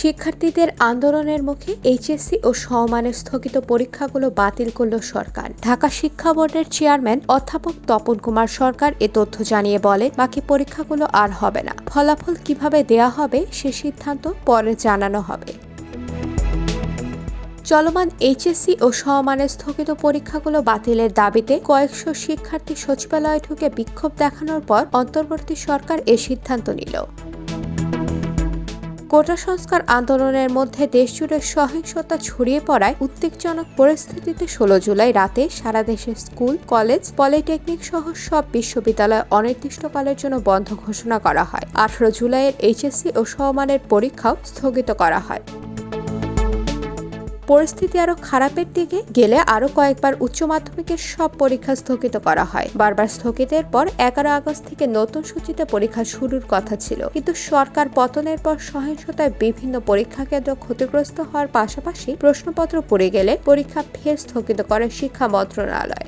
শিক্ষার্থীদের আন্দোলনের মুখে এইচএসসি ও সমমানের স্থগিত পরীক্ষাগুলো বাতিল করল সরকার। ঢাকা শিক্ষা বোর্ডের চেয়ারম্যান অধ্যাপক তপন কুমার সরকার এ তথ্য জানিয়ে বলে বাকি পরীক্ষাগুলো আর হবে না। ফলাফল কীভাবে দেয়া হবে সে সিদ্ধান্ত পরে জানানো হবে। চলমান এইচএসসি ও সমমানের স্থগিত পরীক্ষাগুলো বাতিলের দাবিতে কয়েকশো শিক্ষার্থী সচিবালয়ে ঢুকে বিক্ষোভ দেখানোর পর অন্তর্বর্তী সরকার এ সিদ্ধান্ত নিল। কোটা সংস্কার আন্দোলনের মধ্যে দেশজুড়ে সহিংসতা ছড়িয়ে পড়ায় উদ্বেগজনক পরিস্থিতিতে ষোলো জুলাই রাতে সারা দেশে স্কুল, কলেজ, পলিটেকনিক সহ সব বিশ্ববিদ্যালয় অনির্দিষ্টকালের জন্য বন্ধ ঘোষণা করা হয়। আঠারো জুলাইয়ের এইচএসসি ও সমানের পরীক্ষাও স্থগিত করা হয়। পরিস্থিতি আরও খারাপের দিকে গেলে আরও কয়েকবার উচ্চ মাধ্যমিকের সব পরীক্ষা স্থগিত করা হয়। বারবার স্থগিতের পর এগারো আগস্ট থেকে নতুন সূচিতে পরীক্ষা শুরুর কথা ছিল। কিন্তু সরকার পতনের পর সহিংসতায় বিভিন্ন পরীক্ষা কেন্দ্র ক্ষতিগ্রস্ত হওয়ার পাশাপাশি প্রশ্নপত্র পড়ে গেলে পরীক্ষা ফের স্থগিত করে শিক্ষা মন্ত্রণালয়।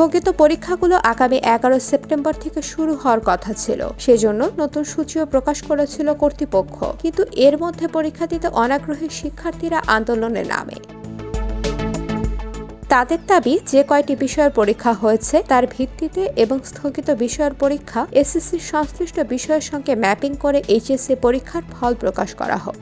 স্থগিত পরীক্ষাগুলো আগামী এগারো সেপ্টেম্বর থেকে শুরু হওয়ার কথা ছিল। সেজন্য নতুন সূচিও প্রকাশ করেছিল কর্তৃপক্ষ। কিন্তু এর মধ্যে পরীক্ষা দিতে অনাগ্রহী শিক্ষার্থীরা আন্দোলনে নামে। তাদের দাবি, যে কয়টি বিষয়ের পরীক্ষা হয়েছে তার ভিত্তিতে এবং স্থগিত বিষয়ের পরীক্ষা এসএসসি সংশ্লিষ্ট বিষয়ের সঙ্গে ম্যাপিং করে এইচএসসি পরীক্ষার ফল প্রকাশ করা হোক।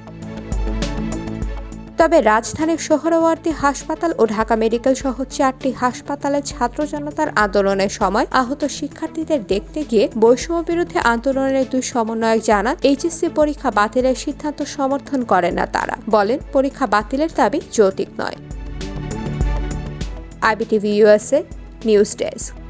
তবে রাজধানীর সোহরাওয়ার্দী হাসপাতাল ও ঢাকা মেডিকেল সহ চারটি হাসপাতালে ছাত্র জনতার আন্দোলনের সময় আহত শিক্ষার্থীদের দেখতে গিয়ে বৈষম্য বিরুদ্ধে আন্দোলনের দুই সমন্বয়ক জানান এইচএসসি পরীক্ষা বাতিলের সিদ্ধান্ত সমর্থন করে না তারা। বলেন, পরীক্ষা বাতিলের দাবি যৌতিক নয়। IBTV USA news desk.